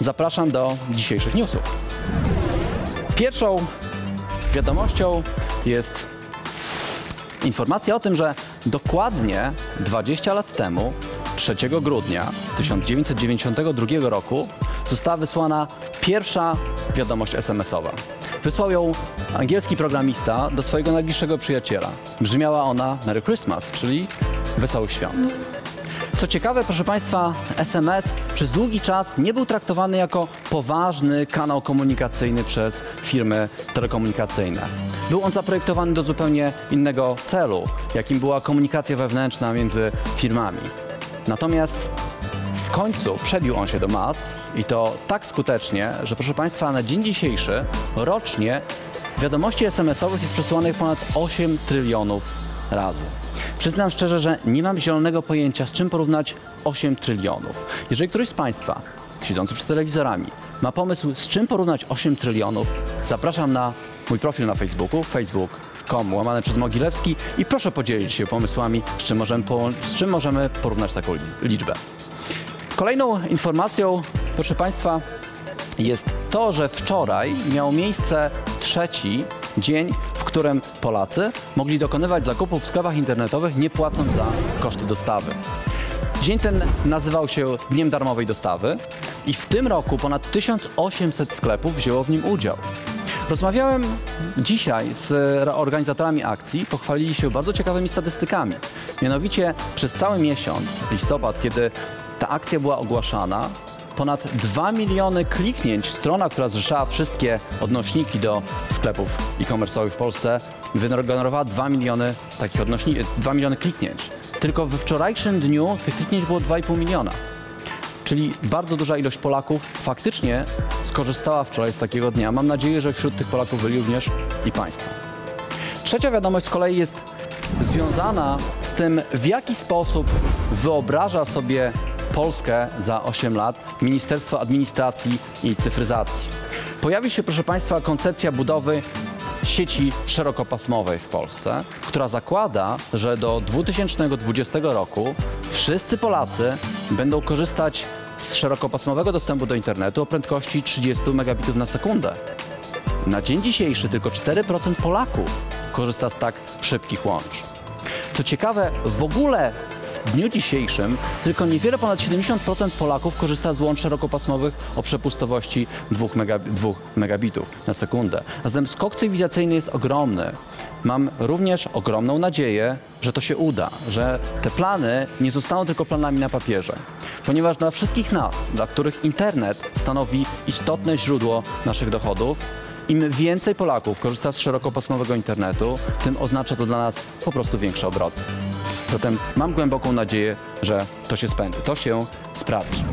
Zapraszam do dzisiejszych newsów. Pierwszą wiadomością jest informacja o tym, że dokładnie 20 lat temu, 3 grudnia 1992 roku, została wysłana pierwsza wiadomość SMS-owa. Wysłał ją angielski programista do swojego najbliższego przyjaciela. Brzmiała ona Merry Christmas, czyli Wesołych Świąt. Co ciekawe, proszę Państwa, SMS przez długi czas nie był traktowany jako poważny kanał komunikacyjny przez firmy telekomunikacyjne. Był on zaprojektowany do zupełnie innego celu, jakim była komunikacja wewnętrzna między firmami. Natomiast w końcu przebił on się do mas i to tak skutecznie, że proszę Państwa, na dzień dzisiejszy rocznie wiadomości SMS-owych jest przesyłanych ponad 8 trylionów razy. Przyznam szczerze, że nie mam zielonego pojęcia, z czym porównać 8 trylionów. Jeżeli któryś z Państwa, siedzący przed telewizorami, ma pomysł, z czym porównać 8 trylionów, zapraszam na mój profil na Facebooku, facebook.com łamane przez Mogilewski i proszę podzielić się pomysłami, z czym możemy, połą- z czym możemy porównać taką li- liczbę. Kolejną informacją, proszę Państwa, jest to, że wczoraj miał miejsce trzeci dzień, którym Polacy mogli dokonywać zakupów w sklepach internetowych nie płacąc za koszty dostawy. Dzień ten nazywał się Dniem Darmowej Dostawy i w tym roku ponad 1800 sklepów wzięło w nim udział. Rozmawiałem dzisiaj z organizatorami akcji, pochwalili się bardzo ciekawymi statystykami. Mianowicie przez cały miesiąc, listopad, kiedy ta akcja była ogłaszana, ponad 2 miliony kliknięć. Strona, która zrzeszała wszystkie odnośniki do sklepów e-commerce'owych w Polsce, wygenerowała 2 miliony takich odnośników, 2 miliony kliknięć. Tylko we wczorajszym dniu tych kliknięć było 2,5 miliona. Czyli bardzo duża ilość Polaków faktycznie skorzystała wczoraj z takiego dnia. Mam nadzieję, że wśród tych Polaków byli również i Państwo. Trzecia wiadomość z kolei jest związana z tym, w jaki sposób wyobraża sobie Polskę za 8 lat Ministerstwo Administracji i Cyfryzacji. Pojawi się, proszę Państwa, koncepcja budowy sieci szerokopasmowej w Polsce, która zakłada, że do 2020 roku wszyscy Polacy będą korzystać z szerokopasmowego dostępu do internetu o prędkości 30 megabitów na sekundę. Na dzień dzisiejszy tylko 4% Polaków korzysta z tak szybkich łącz. Co ciekawe, w ogóle w dniu dzisiejszym tylko niewiele ponad 70% Polaków korzysta z łącz szerokopasmowych o przepustowości 2, mega, 2 megabitów na sekundę. A zatem skok cywilizacyjny jest ogromny. Mam również ogromną nadzieję, że to się uda, że te plany nie zostaną tylko planami na papierze. Ponieważ dla wszystkich nas, dla których internet stanowi istotne źródło naszych dochodów, im więcej Polaków korzysta z szerokopasmowego internetu, tym oznacza to dla nas po prostu większe obroty. Zatem mam głęboką nadzieję, że to się spędzi, to się sprawdzi.